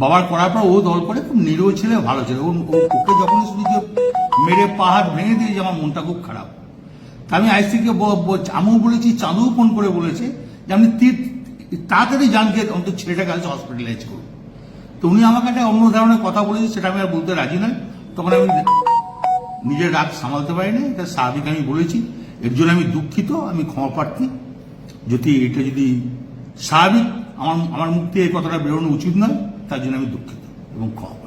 বাবার করার পর ও দল করে খুব নিরীহ ছেলে, ভালো ছেলে। ও ওকে যখন শুনি যে মেরে পাহাড় ভেঙে দিয়েছে, আমার মনটা খুব খারাপ। তা আমি আইসিকে আমিও বলেছি, চাঁদুও ফোন করে বলেছে যে তীর তাড়াতাড়ি যে অন্তত ছেলেটাকে আজ হসপিটালাইজ করুন। তো উনি আমাকে একটা অন্য ধরনের কথা বলেছে, সেটা আমি আর বলতে রাজি নয়। তখন আমি নিজের রাগ সামালতে পারিনি, এটা স্বাভাবিক আমি বলেছি। এর জন্য আমি দুঃখিত, আমি ক্ষমা প্রার্থী। যদি এটা যদি স্বাভাবিক, আমার আমার থেকে এই কথাটা বেরোনো উচিত নয়। তার জন্য আমি দুঃখিত এবং ক্ষমা